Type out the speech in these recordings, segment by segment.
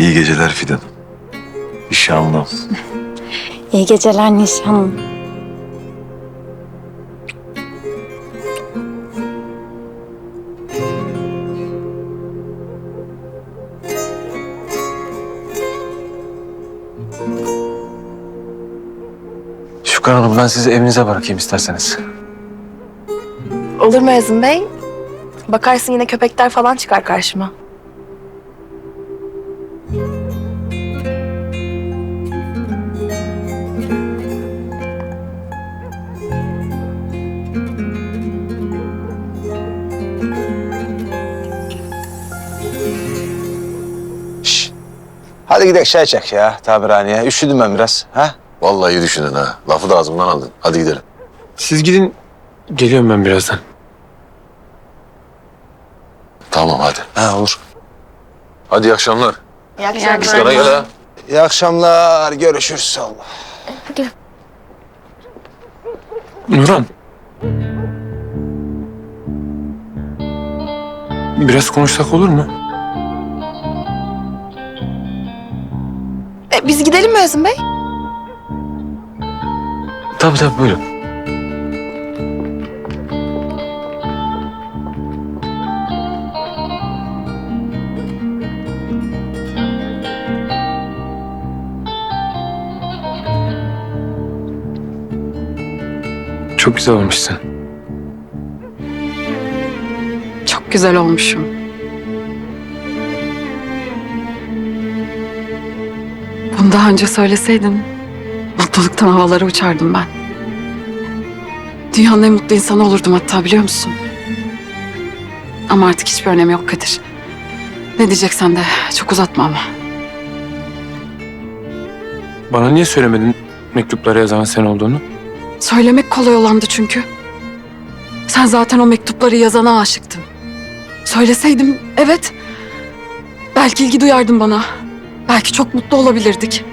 İyi geceler Fidan. İnşallah. İyi geceler nişanlım. Şükran Hanım ben sizi evinize bırakayım isterseniz. Olur mu Ezin Bey? Bakarsın yine köpekler falan çıkar karşıma. Hadi gidelim çay çek ya tabirhaneye. Üşüdüm ben biraz. Ha? Vallahi iyi düşündün ha. Lafı da ağzımdan aldın. Hadi gidelim. Siz gidin geliyorum ben birazdan. Tamam hadi. Ha olur. Hadi iyi akşamlar. İyi akşamlar. Kıskana gel ha. İyi akşamlar. Görüşürüz. Allah. Nurhan. Biraz konuşsak olur mu? Biz gidelim mi Ezin Bey? Tabii tabii buyurun. Çok güzel olmuşsun. Çok güzel olmuşum. Bunu daha önce söyleseydin mutluluktan havalara uçardım ben. Dünyanın en mutlu insanı olurdum hatta biliyor musun? Ama artık hiçbir önemi yok Kadir. Ne diyeceksen de çok uzatma ama. Bana niye söylemedin mektupları yazan sen olduğunu? Söylemek kolay olandı çünkü. Sen zaten o mektupları yazana aşıktın. Söyleseydim evet. Belki ilgi duyardın bana. Belki çok mutlu olabilirdik.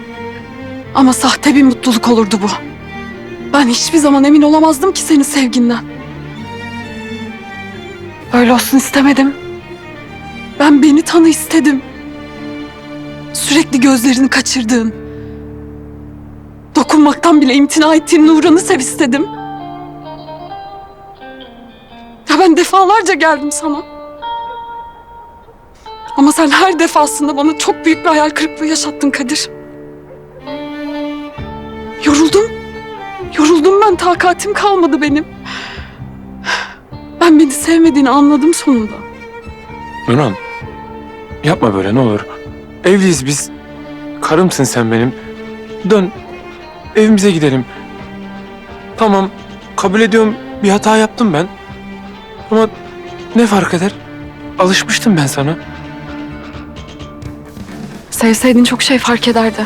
Ama sahte bir mutluluk olurdu bu. Ben hiçbir zaman emin olamazdım ki senin sevginden. Böyle olsun istemedim. Ben beni tanı istedim. Sürekli gözlerini kaçırdığın, dokunmaktan bile imtina ettiğin Nuran'ı sev istedim. Ya ben defalarca geldim sana. Ama sen her defasında bana çok büyük bir hayal kırıklığı yaşattın Kadir. Yoruldum. Yoruldum ben, takatim kalmadı benim. Ben beni sevmediğini anladım sonunda. Nurhan. Yapma böyle ne olur. Evliyiz biz. Karımsın sen benim. Dön. Evimize gidelim. Tamam. Kabul ediyorum. Bir hata yaptım ben. Ama ne fark eder? Alışmıştım ben sana. Sevseydin çok şey fark ederdi.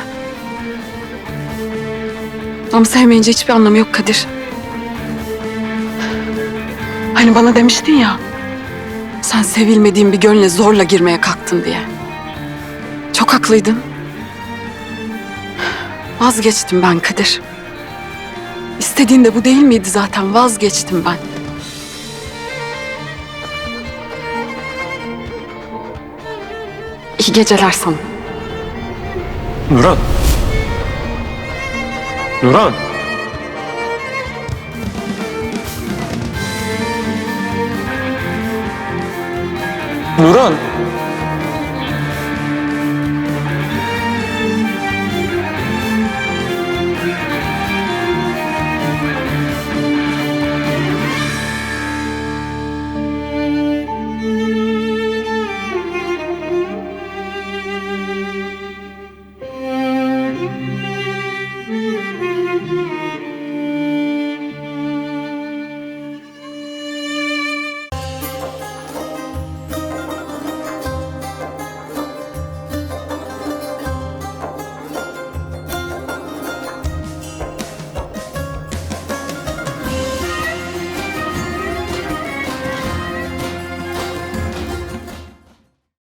Ama sevmeyince hiçbir anlamı yok Kadir. Hani bana demiştin ya. Sen sevilmediğin bir gönle zorla girmeye kalktın diye. Çok haklıydın. Vazgeçtim ben Kadir. İstediğin de bu değil miydi zaten? Vazgeçtim ben. İyi geceler sana. Nurhan. Nurhan. Nurhan.